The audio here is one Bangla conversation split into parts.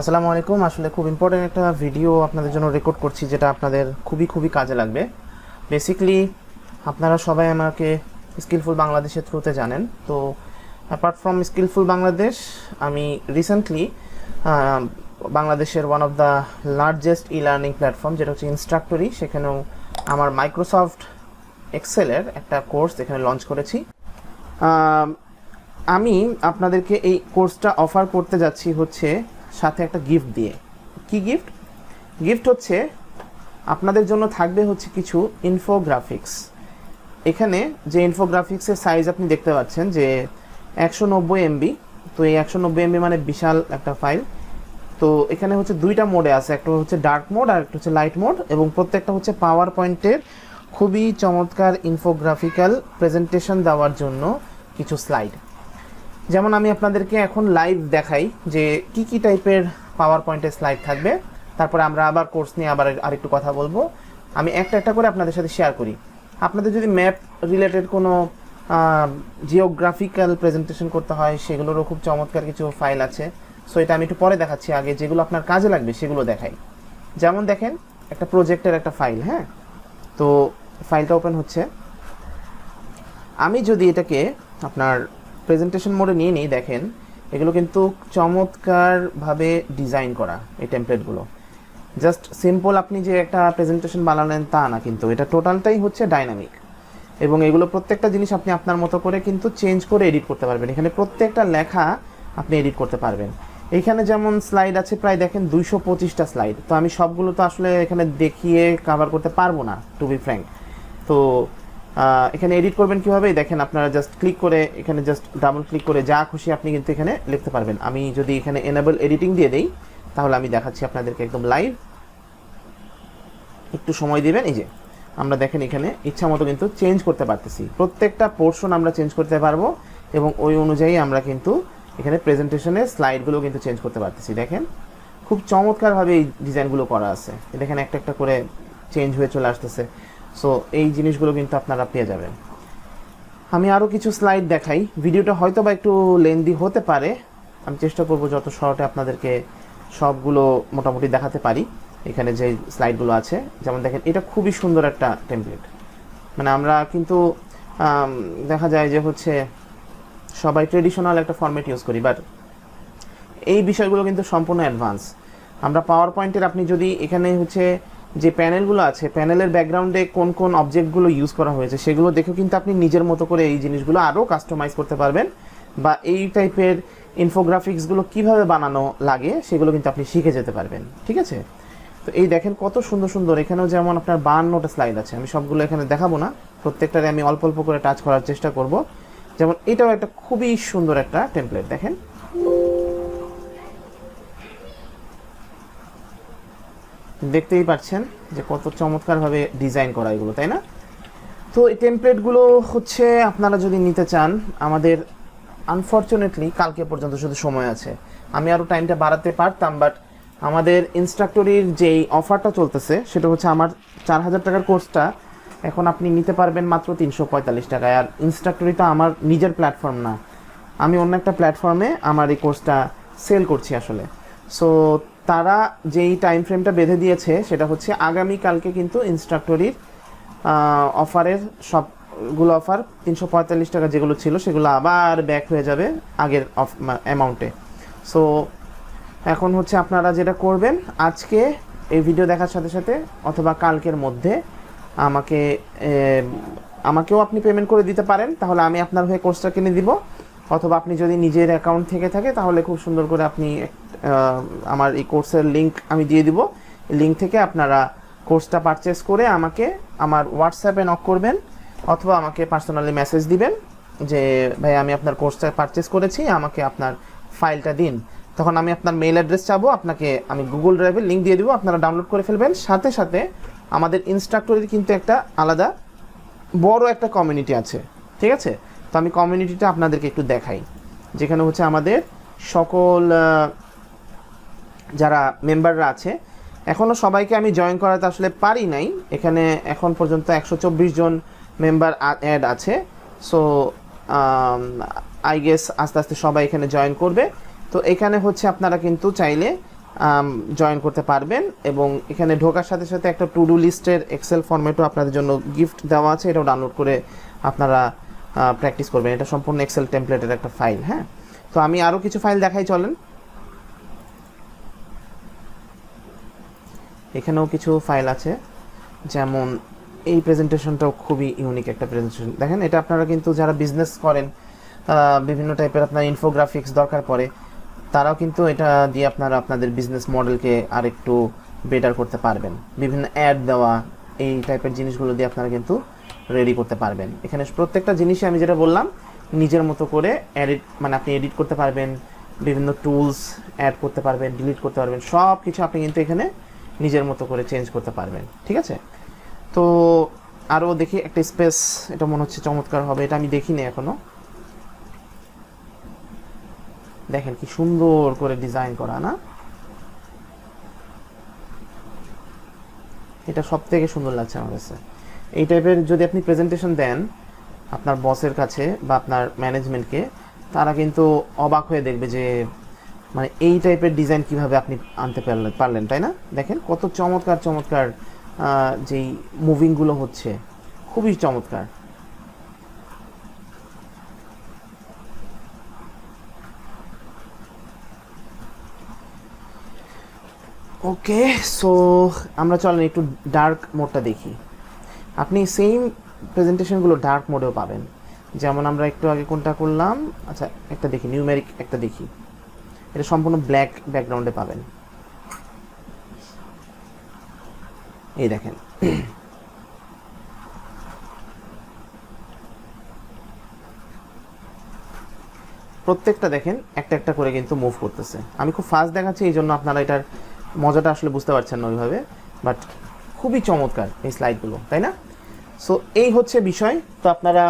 আসসালামু আলাইকুম। আসলে খুব ইম্পর্টেন্ট একটা ভিডিও আপনাদের জন্য রেকর্ড করছি, যেটা আপনাদের খুবই খুবই কাজে লাগবে। বেসিকলি আপনারা সবাই আমাকে স্কিলফুল বাংলাদেশের থ্রুতে জানেন। তো অ্যাপার্ট ফ্রম স্কিলফুল বাংলাদেশ আমি রিসেন্টলি বাংলাদেশের one of the largest e learning platform যেটা হচ্ছে ইনস্ট্রাক্টরি সেখানেও আমার মাইক্রোসফট এক্সেলের একটা কোর্স এখানে লঞ্চ করেছি। আমি আপনাদেরকে এই কোর্সটা অফার করতে যাচ্ছি হচ্ছে সাথে একটা গিফট দিয়ে। কি গিফট গিফট হচ্ছে আপনাদের জন্য থাকবে হচ্ছে কিছু ইনফোগ্রাফিক্স এখানে যে ইনফোগ্রাফিক্সের সাইজ আপনি দেখতে পাচ্ছেন যে একশো নব্বই এমবি তো এই একশো নব্বই এমবি মানে বিশাল একটা ফাইল তো এখানে হচ্ছে দুইটা মোডে আছে, একটা হচ্ছে ডার্ক মোড আর একটা হচ্ছে লাইট মোড এবং প্রত্যেকটা হচ্ছে পাওয়ার পয়েন্টের খুবই চমৎকার ইনফোগ্রাফিক্যাল প্রেজেন্টেশন দেওয়ার জন্য কিছু স্লাইড যেমন আমি আপনাদেরকে এখন লাইভ দেখাই যে কি কি টাইপের পাওয়ার পয়েন্টের স্লাইড থাকবে। তারপরে আমরা আবার কোর্স নিয়ে আবার আরেকটু কথা বলব। আমি একটা একটা করে আপনাদের সাথে শেয়ার করি। আপনাদের যদি ম্যাপ রিলেটেড কোনো জিওগ্রাফিক্যাল প্রেজেন্টেশন করতে হয়, সেগুলোরও খুব চমৎকার কিছু ফাইল আছে। সো এটা আমি একটু পরে দেখাচ্ছি আগে, যেগুলো আপনার কাজে লাগবে, সেগুলো দেখাই। যেমন দেখেন, একটা প্রজেক্টের একটা ফাইল হ্যাঁ? তো ফাইলটা ওপেন হচ্ছে। আমি যদি এটাকে আপনার প্রেজেন্টেশন মোডে নিয়ে নিই, দেখেন। এগুলো কিন্তু চমৎকারভাবে ডিজাইন করা এই টেমপ্লেটগুলো জাস্ট সিম্পল আপনি যে একটা প্রেজেন্টেশন বানালেন তা না কিন্তু, এটা টোটালটাই হচ্ছে ডাইনামিক এবং এগুলো প্রত্যেকটা জিনিস আপনি আপনার মতো করে কিন্তু চেঞ্জ করে এডিট করতে পারবেন। এখানে প্রত্যেকটা লেখা আপনি এডিট করতে পারবেন। এখানে যেমন স্লাইড আছে, প্রায় দেখেন দুইশো পঁচিশটা স্লাইড তো আমি সবগুলো তো আসলে এখানে দেখিয়ে কভার করতে পারব না টু বি ফ্র্যাঙ্ক তো এখানে এডিট করবেন কীভাবে? দেখেন আপনারা জাস্ট ক্লিক করে, এখানে জাস্ট ডাবল ক্লিক করে যা খুশি আপনি কিন্তু এখানে লিখতে পারবেন। আমি যদি এখানে এনেবল এডিটিং দিয়ে দেই, তাহলে আমি দেখাচ্ছি আপনাদেরকে একদম লাইভ একটু সময় দিবেন, এই যে, আমরা দেখেন এখানে ইচ্ছা মতো কিন্তু চেঞ্জ করতে পারতেছি। প্রত্যেকটা পোর্শন আমরা চেঞ্জ করতে পারব এবং ওই অনুযায়ী আমরা কিন্তু এখানে প্রেজেন্টেশনের স্লাইডগুলো কিন্তু চেঞ্জ করতে পারতেছি। দেখেন, খুব চমৎকারভাবে এই ডিজাইনগুলো করা আছে। দেখেন একটা একটা করে চেঞ্জ হয়ে চলে আসতেছে। সো এই জিনিসগুলো কিন্তু আপনারা পেয়ে যাবেন। আমি আরও কিছু স্লাইড দেখাই। ভিডিওটা হয়তো বা একটু লেন্দি হতে পারে। আমি চেষ্টা করব যত শর্টে আপনাদেরকে সবগুলো মোটামুটি দেখাতে পারি। এখানে যে স্লাইডগুলো আছে, যেমন দেখেন, এটা খুবই সুন্দর একটা টেমপ্লেট মানে আমরা কিন্তু দেখা যায় যে হচ্ছে সবাই ট্রেডিশনাল একটা ফরম্যাট ইউজ করি বাট এই বিষয়গুলো কিন্তু সম্পূর্ণ অ্যাডভান্স আমরা পাওয়ার পয়েন্টের আপনি যদি এখানে হচ্ছে যে প্যানেলগুলো আছে, প্যানেলের ব্যাকগ্রাউন্ডে কোন কোন অবজেক্টগুলো ইউজ করা হয়েছে, সেগুলো দেখেও কিন্তু আপনি নিজের মতো করে এই জিনিসগুলো আরও কাস্টমাইজ করতে পারবেন বা এই টাইপের ইনফোগ্রাফিক্সগুলো কীভাবে বানানো লাগে, সেগুলো কিন্তু আপনি শিখে যেতে পারবেন, ঠিক আছে? তো এই দেখেন কত সুন্দর সুন্দর, এখানেও যেমন আপনার বান্নটা স্লাইড আছে, আমি সবগুলো এখানে দেখাবো না, প্রত্যেকটারে আমি অল্প অল্প করে টাচ করার চেষ্টা করব। যেমন এটাও একটা খুবই সুন্দর একটা টেমপ্লেট দেখেন? দেখতেই পাচ্ছেন যে কত চমৎকারভাবে ডিজাইন করা এগুলো, তাই না? তো এই টেমপ্লেটগুলো হচ্ছে আপনারা যদি নিতে চান, আমাদের আনফর্চুনেটলি কালকে পর্যন্ত শুধু সময় আছে। আমি আরও টাইমটা বাড়াতে পারতাম বাট আমাদের ইনস্ট্রাক্টরির যেই অফারটা চলতেছে, সেটা হচ্ছে আমার চার হাজার টাকার কোর্সটা এখন আপনি নিতে পারবেন মাত্র তিনশো পঁয়তাল্লিশ টাকায়। আর ইনস্ট্রাক্টরি তো আমার নিজের প্ল্যাটফর্ম না। আমি অন্য একটা প্ল্যাটফর্মে আমার এই কোর্সটা সেল করছি আসলে। সো তারা যেই টাইম ফ্রেমটা বেঁধে দিয়েছে, সেটা হচ্ছে আগামী কালকে কিন্তু ইনস্ট্রাক্টরির অফারের সবগুলো অফার তিনশো পঁয়তাল্লিশ টাকা যেগুলো ছিল, সেগুলো আবার ব্যাক হয়ে যাবে আগের অফ অ্যামাউন্টে সো এখন হচ্ছে আপনারা যেটা করবেন, আজকে এই ভিডিও দেখার সাথে সাথে, অথবা কালকের মধ্যে আমাকে আমাকেও আপনি পেমেন্ট করে দিতে পারেন, তাহলে আমি আপনার হয়ে কোর্সটা কিনে দিব। অথবা আপনি যদি নিজের অ্যাকাউন্ট থেকে থাকে, তাহলে খুব সুন্দর করে আপনি আমার এই কোর্সের লিঙ্ক আমি দিয়ে দিব। লিঙ্ক থেকে আপনারা কোর্সটা পারচেস করে আমাকে আমার হোয়াটসঅ্যাপে নক করবেন অথবা আমাকে পার্সোনালি মেসেজ দিবেন যে, ভাই, আমি আপনার কোর্সটা পারচেস করেছি, আমাকে আপনার ফাইলটা দিন। তখন আমি আপনার মেইল অ্যাড্রেস চাবো, আপনাকে আমি গুগল ড্রাইভের লিঙ্ক দিয়ে দিব, আপনারা ডাউনলোড করে ফেলবেন। সাথে সাথে আমাদের ইনস্ট্রাক্টরের কিন্তু একটা আলাদা বড় একটা কমিউনিটি আছে, ঠিক আছে? তো আমি কমিউনিটিটা আপনাদেরকে একটু দেখাই। যেখানে হচ্ছে আমাদের সকল যারা মেম্বাররা আছে এখনও সবাইকে আমি জয়েন করাতে আসলে পারি নাই। এখানে এখন পর্যন্ত একশো চব্বিশ জন মেম্বার অ্যাড আছে। সো আই গেস আস্তে আস্তে সবাই এখানে জয়েন করবে। তো এখানে হচ্ছে আপনারা কিন্তু চাইলে জয়েন করতে পারবেন এবং এখানে ঢোকার সাথে সাথে একটা টু ডু লিস্টের এক্সেল ফরম্যাটও আপনাদের জন্য গিফট দেওয়া আছে। এটাও ডাউনলোড করে আপনারা প্র্যাকটিস করবেন। এটা সম্পূর্ণ এক্সেল টেমপ্লেটের একটা ফাইল হ্যাঁ? তো আমি আরও কিছু ফাইল দেখাই, চলেন। এখানেও কিছু ফাইল আছে, যেমন এই প্রেজেন্টেশনটাও খুবই ইউনিক একটা প্রেজেন্টেশন দেখেন, এটা আপনারা কিন্তু যারা বিজনেস করেন বিভিন্ন টাইপের আপনার ইনফোগ্রাফিক্স দরকার পড়ে, তারাও কিন্তু এটা দিয়ে আপনারা আপনাদের বিজনেস মডেলকে আরেকটু বেটার করতে পারবেন। বিভিন্ন অ্যাড দেওয়া, এই টাইপের জিনিসগুলো দিয়ে আপনারা কিন্তু রেডি করতে পারবেন। এখানে প্রত্যেকটা জিনিসই আমি যেটা বললাম, নিজের মতো করে এডিট মানে আপনি এডিট করতে পারবেন, বিভিন্ন টুলস অ্যাড করতে পারবেন ডিলিট করতে পারবেন সব কিছু আপনি কিন্তু এখানে নিজের মতো করে চেঞ্জ করতে পারবেন, ঠিক আছে? তো আরও দেখি একটা স্পেস এটা মনে হচ্ছে চমৎকার হবে, এটা আমি দেখিনি এখনও। দেখেন কি সুন্দর করে ডিজাইন করা, না? এটা সব থেকে সুন্দর লাগছে আমার কাছে। এই টাইপের যদি আপনি প্রেজেন্টেশন দেন আপনার বসের কাছে বা আপনার ম্যানেজমেন্টকে তারা কিন্তু অবাক হয়ে দেখবে যে মানে এই টাইপের ডিজাইন কীভাবে আপনি আনতে পারলেন পারলেন, তাই না? দেখেন কত চমৎকার চমৎকার যেই মুভিংগুলো হচ্ছে, খুবই চমৎকার। ওকে সো আমরা চলেন একটু ডার্ক মোডটা দেখি। আপনি সেম প্রেজেন্টেশনগুলো ডার্ক মোডেও পাবেন। যেমন আমরা একটু আগে কোনটা করলাম? আচ্ছা একটা দেখি নিউমেরিক একটা দেখি। এটা সম্পূর্ণ ব্ল্যাক ব্যাকগ্রাউন্ডে পাবেন। এই দেখেন। প্রত্যেকটা দেখেন, একটা একটা করে কিন্তু মুভ করতেছে। আমি খুব ফাস্ট দেখাচ্ছি, এই জন্য আপনারা এটার মজাটা আসলে বুঝতে পারছেন না ওইভাবে বাট খুবই চমৎকার এই স্লাইডগুলো তাই না? সো এই হচ্ছে বিষয়। তো আপনারা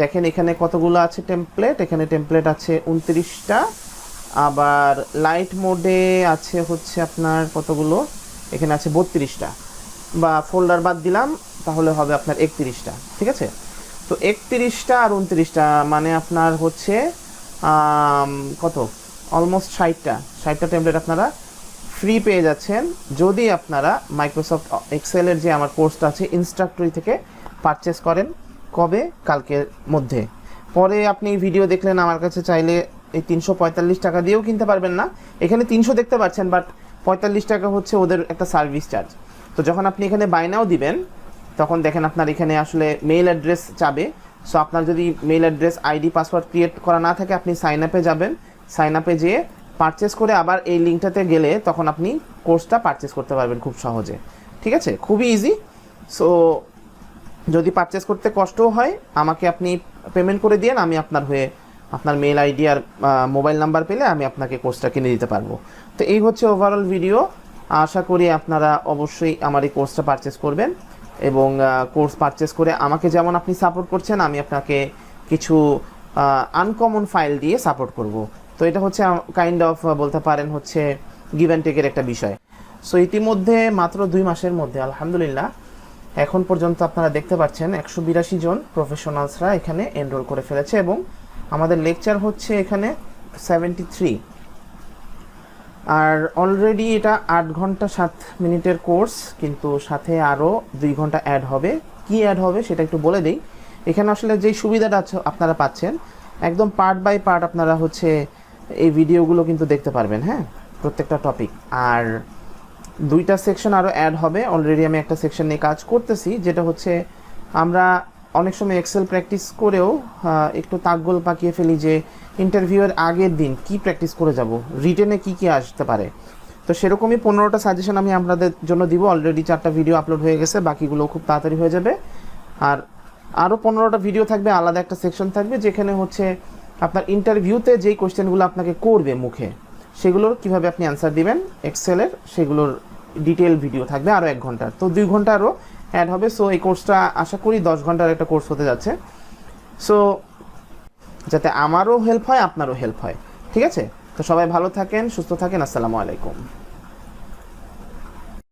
দেখেন এখানে কতগুলো আছে টেমপ্লেট এখানে টেমপ্লেট আছে উনত্রিশটা। আবার লাইট মোডে আছে হচ্ছে আপনার কতগুলো? এখানে আছে বত্রিশটা। বা ফোল্ডার বাদ দিলাম, তাহলে হবে আপনার একত্রিশটা। ঠিক আছে? তো একত্রিশটা আর উনত্রিশটা মানে আপনার হচ্ছে কত? অলমোস্ট ষাটটা। ষাটটা টেমপ্লেট আপনারা ফ্রি পেয়ে যাচ্ছেন। যদি আপনারা মাইক্রোসফট এক্সেলের যে আমার কোর্সটা আছে ইনস্ট্রাক্টরি থেকে পারচেস করেন কবে? কালকের মধ্যে। পরে আপনি ভিডিও দেখলেন, আমার কাছে চাইলে এই তিনশো পঁয়তাল্লিশ টাকা দিয়েও কিনতে পারবেন না। এখানে তিনশো দেখতে পাচ্ছেন বাট পঁয়তাল্লিশ টাকা হচ্ছে ওদের একটা সার্ভিস চার্জ তো যখন আপনি এখানে বাইনাও দিবেন, তখন দেখেন আপনার এখানে আসলে মেইল অ্যাড্রেস চাবে। সো আপনার যদি mail address ID password create করা না থাকে, আপনি সাইন আপে যাবেন। সাইন আপে যেয়ে পারচেস করে আবার এই লিঙ্কটাতে গেলে তখন আপনি কোর্সটা পারচেস করতে পারবেন খুব সহজে। ঠিক আছে? খুবই ইজি সো যদি পারচেস করতে কষ্টও হয়, আমাকে আপনি পেমেন্ট করে দিন আমি আপনার হয়ে আপনার মেল আইডি আর মোবাইল নাম্বার পেলে আমি আপনাকে কোর্সটা কিনে দিতে পারব। তো এই হচ্ছে ওভারঅল ভিডিও আশা করি আপনারা অবশ্যই আমার এই কোর্সটা পারচেস করবেন এবং কোর্স পারচেস করে আমাকে যেমন আপনি সাপোর্ট করছেন, আমি আপনাকে কিছু আনকমন ফাইল দিয়ে সাপোর্ট করব। তো এটা হচ্ছে কাইন্ড অফ বলতে পারেন হচ্ছে গিভ অ্যান্ড টেকের একটা বিষয়। সো ইতিমধ্যে, মাত্র দুই মাসের মধ্যে, আলহামদুলিল্লাহ এখন পর্যন্ত আপনারা দেখতে পাচ্ছেন একশো বিরাশি জন প্রফেশনালসরা এখানে এনরোল করে ফেলেছে এবং আমাদের লেকচার হচ্ছে এখানে সেভেন্টি থ্রি আর অলরেডি এটা আট ঘণ্টা সাত মিনিটের কোর্স কিন্তু সাথে আরও দুই ঘণ্টা অ্যাড হবে। কি অ্যাড হবে সেটা একটু বলে দিই। এখানে আসলে যেই সুবিধাটা আছে আপনারা পাচ্ছেন, একদম পার্ট বাই পার্ট আপনারা হচ্ছে এই ভিডিওগুলো কিন্তু দেখতে পারবেন হ্যাঁ? প্রত্যেকটা টপিক আর দুইটা সেকশন আরও অ্যাড হবে। অলরেডি আমি একটা সেকশন নিয়ে কাজ করতেছি, যেটা হচ্ছে আমরা অনেক সময় এক্সেল প্র্যাকটিস করেও একটু তাকগোল পাকিয়ে ফেলি যে ইন্টারভিউয়ের আগের দিন কি প্র্যাকটিস করে যাব রিটেনে কি কি আসতে পারে। তো সেরকমই পনেরোটা সাজেশন আমি আপনাদের জন্য দিব। অলরেডি চারটা ভিডিও আপলোড হয়ে গেছে, বাকিগুলো খুব তাড়াতাড়ি হয়ে যাবে। আর আরও পনেরোটা ভিডিও থাকবে, আলাদা একটা সেকশন থাকবে, যেখানে হচ্ছে আপনার ইন্টারভিউতে যেই কোয়েশ্চেনগুলো আপনাকে করবে মুখে। সেগুলোর কীভাবে আপনি অ্যান্সার দিবেন? এক্সেলের সেগুলোর ডিটেল ভিডিও থাকবে আরও এক ঘণ্টার। তো দুই ঘণ্টা আরও অ্যাড হবে। সো এই কোর্সটা আশা করি দশ ঘণ্টার একটা কোর্স হতে যাচ্ছে। সো যাতে আমারও হেল্প হয়, আপনারও হেল্প হয়। ঠিক আছে? তো সবাই ভালো থাকেন, সুস্থ থাকেন। আসসালামু আলাইকুম।